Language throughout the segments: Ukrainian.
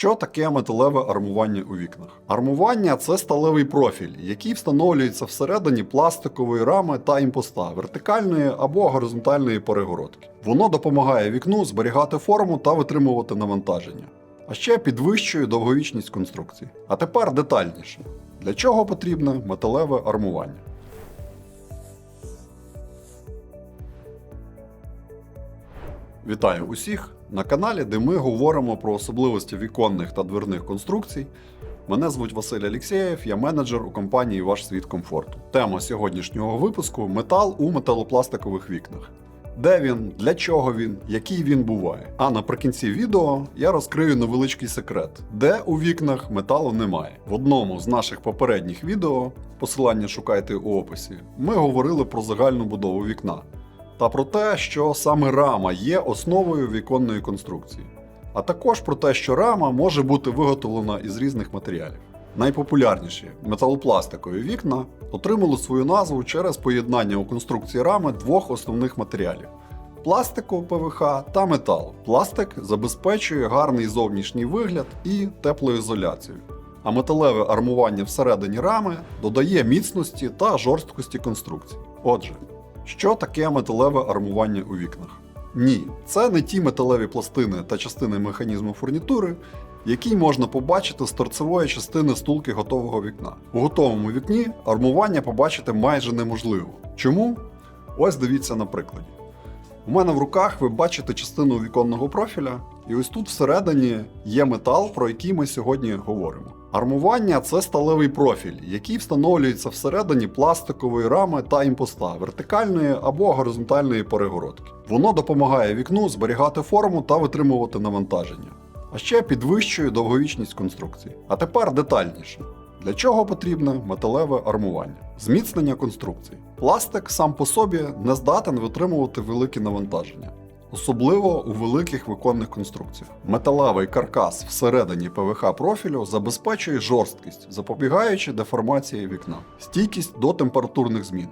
Що таке металеве армування у вікнах? Армування це сталевий профіль, який встановлюється всередині пластикової рами та імпоста вертикальної або горизонтальної перегородки. Воно допомагає вікну зберігати форму та витримувати навантаження. А ще підвищує довговічність конструкції. А тепер детальніше. Для чого потрібне металеве армування? Вітаю усіх на каналі, де ми говоримо про особливості віконних та дверних конструкцій. Мене звуть Василь Алєксєєв, я менеджер у компанії Ваш світ комфорту. Тема сьогоднішнього випуску метал у металопластикових вікнах. Де він, для чого він, який він буває. А наприкінці відео я розкрию невеличкий секрет, де у вікнах металу немає. В одному з наших попередніх відео, посилання шукайте у описі, ми говорили про загальну будову вікна та про те, що саме рама є основою віконної конструкції, а також про те, що рама може бути виготовлена із різних матеріалів. Найпопулярніші металопластикові вікна отримали свою назву через поєднання у конструкції рами двох основних матеріалів пластику ПВХ та металу. Пластик забезпечує гарний зовнішній вигляд і теплоізоляцію. А металеве армування всередині рами додає міцності та жорсткості конструкції. Отже, що таке металеве армування у вікнах? Ні, це не ті металеві пластини та частини механізму фурнітури, які можна побачити з торцевої частини стулки готового вікна. У готовому вікні армування побачити майже неможливо. Чому? Ось дивіться на прикладі. У мене в руках ви бачите частину віконного профіля, і ось тут всередині є метал, про який ми сьогодні говоримо. Армування це сталевий профіль, який встановлюється всередині пластикової рами та імпоста вертикальної або горизонтальної перегородки. Воно допомагає вікну зберігати форму та витримувати навантаження, а ще підвищує довговічність конструкції. А тепер детальніше. Для чого потрібне металеве армування? Зміцнення конструкції. Пластик сам по собі не здатен витримувати великі навантаження, особливо у великих виконних конструкціях. Металевий каркас всередині ПВХ профілю забезпечує жорсткість, запобігаючи деформації вікна, стійкість до температурних змін.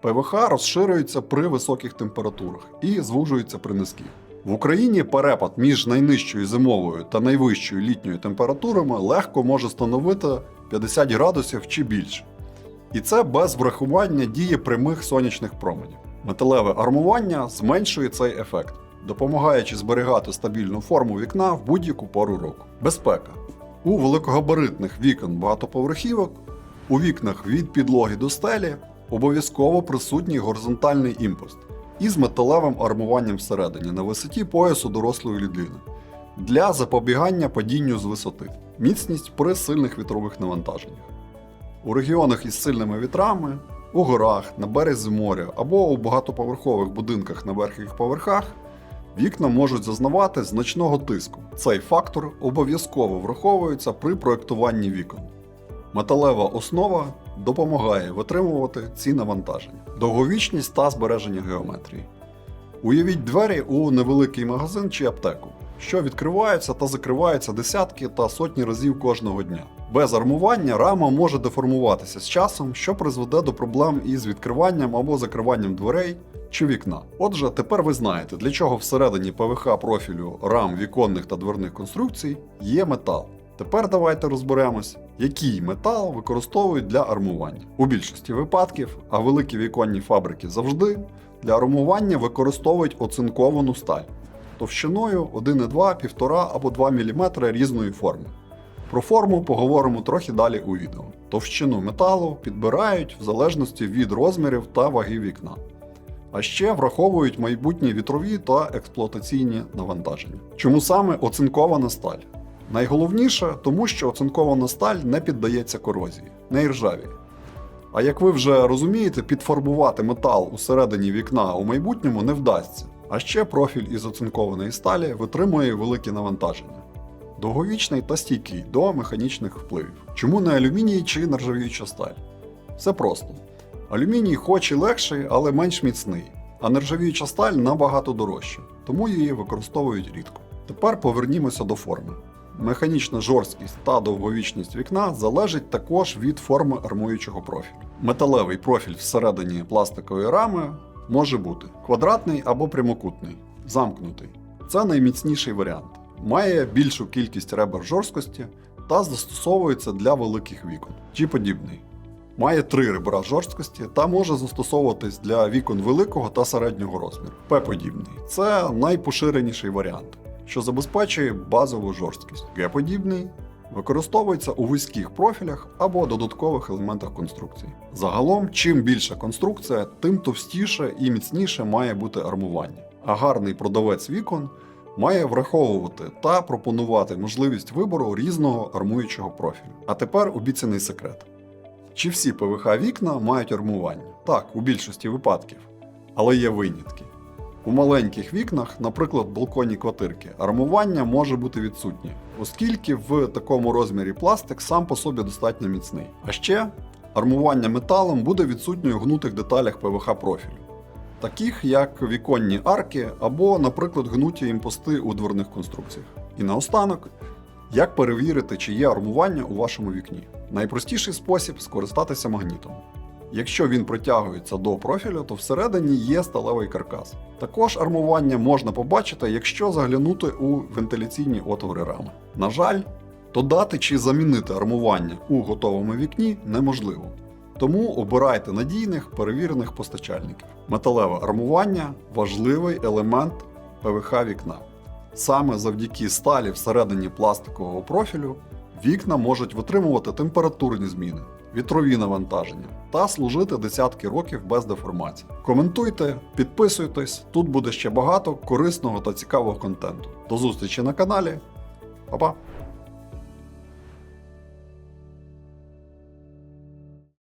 ПВХ розширюється при високих температурах і звужується при низьких. В Україні перепад між найнижчою зимовою та найвищою літньою температурами легко може становити 50 градусів чи більше. І це без врахування дії прямих сонячних променів. Металеве армування зменшує цей ефект, допомагаючи зберігати стабільну форму вікна в будь-яку пору року. Безпека. У великогабаритних вікон багатоповерхівок, у вікнах від підлоги до стелі обов'язково присутній горизонтальний імпост із металевим армуванням всередині на висоті поясу дорослої людини для запобігання падінню з висоти, міцність при сильних вітрових навантаженнях. У регіонах із сильними вітрами, у горах, на березі моря або у багатоповерхових будинках на верхніх поверхах вікна можуть зазнавати значного тиску. Цей фактор обов'язково враховується при проєктуванні вікон. Металева основа допомагає витримувати ці навантаження, довговічність та збереження геометрії. Уявіть двері у невеликий магазин чи аптеку, що відкриваються та закриваються десятки та сотні разів кожного дня. Без армування рама може деформуватися з часом, що призведе до проблем із відкриванням або закриванням дверей чи вікна. Отже, тепер ви знаєте, для чого всередині ПВХ профілю рам віконних та дверних конструкцій є метал. Тепер давайте розберемось, який метал використовують для армування. У більшості випадків, а великі віконні фабрики завжди, для армування використовують оцинковану сталь товщиною 1,2, 1,5 або 2 мм різної форми. Про форму поговоримо трохи далі у відео. Товщину металу підбирають в залежності від розмірів та ваги вікна. А ще враховують майбутні вітрові та експлуатаційні навантаження. Чому саме оцинкована сталь? Найголовніше, тому що оцинкована сталь не піддається корозії, не іржавіє. А як ви вже розумієте, підфарбувати метал усередині вікна у майбутньому не вдасться. А ще профіль із оцинкованої сталі витримує великі навантаження. Довговічний та стійкий до механічних впливів. Чому не алюміній чи нержавіюча сталь? Все просто. Алюміній хоч і легший, але менш міцний, а нержавіюча сталь набагато дорожча, тому її використовують рідко. Тепер повернімося до форми. Механічна жорсткість та довговічність вікна залежить також від форми армуючого профілю. Металевий профіль всередині пластикової рами може бути квадратний або прямокутний, замкнутий. Це найміцніший варіант. Має більшу кількість ребер жорсткості та застосовується для великих вікон. G подібний. Має три ребра жорсткості та може застосовуватись для вікон великого та середнього розміру. П-подібний це найпоширеніший варіант, що забезпечує базову жорсткість. Г-подібний використовується у вузьких профілях або додаткових елементах конструкції. Загалом, чим більша конструкція, тим товстіше і міцніше має бути армування. А гарний продавець вікон має враховувати та пропонувати можливість вибору різного армуючого профілю. А тепер обіцяний секрет. Чи всі ПВХ вікна мають армування? Так, у більшості випадків. Але є винятки. У маленьких вікнах, наприклад, балконні квартирки, армування може бути відсутнє, оскільки в такому розмірі пластик сам по собі достатньо міцний. А ще армування металом буде відсутньою в гнутих деталях ПВХ профілю, таких як віконні арки або, наприклад, гнуті імпости у дверних конструкціях. І наостанок, як перевірити, чи є армування у вашому вікні? Найпростіший спосіб скористатися магнітом. Якщо він притягується до профілю, то всередині є сталевий каркас. Також армування можна побачити, якщо заглянути у вентиляційні отвори рами. На жаль, додати чи замінити армування у готовому вікні неможливо. Тому обирайте надійних перевірених постачальників. Металеве армування важливий елемент ПВХ вікна. Саме завдяки сталі всередині пластикового профілю вікна можуть витримувати температурні зміни, вітрові навантаження та служити десятки років без деформації. Коментуйте, підписуйтесь, тут буде ще багато корисного та цікавого контенту. До зустрічі на каналі. Па-па!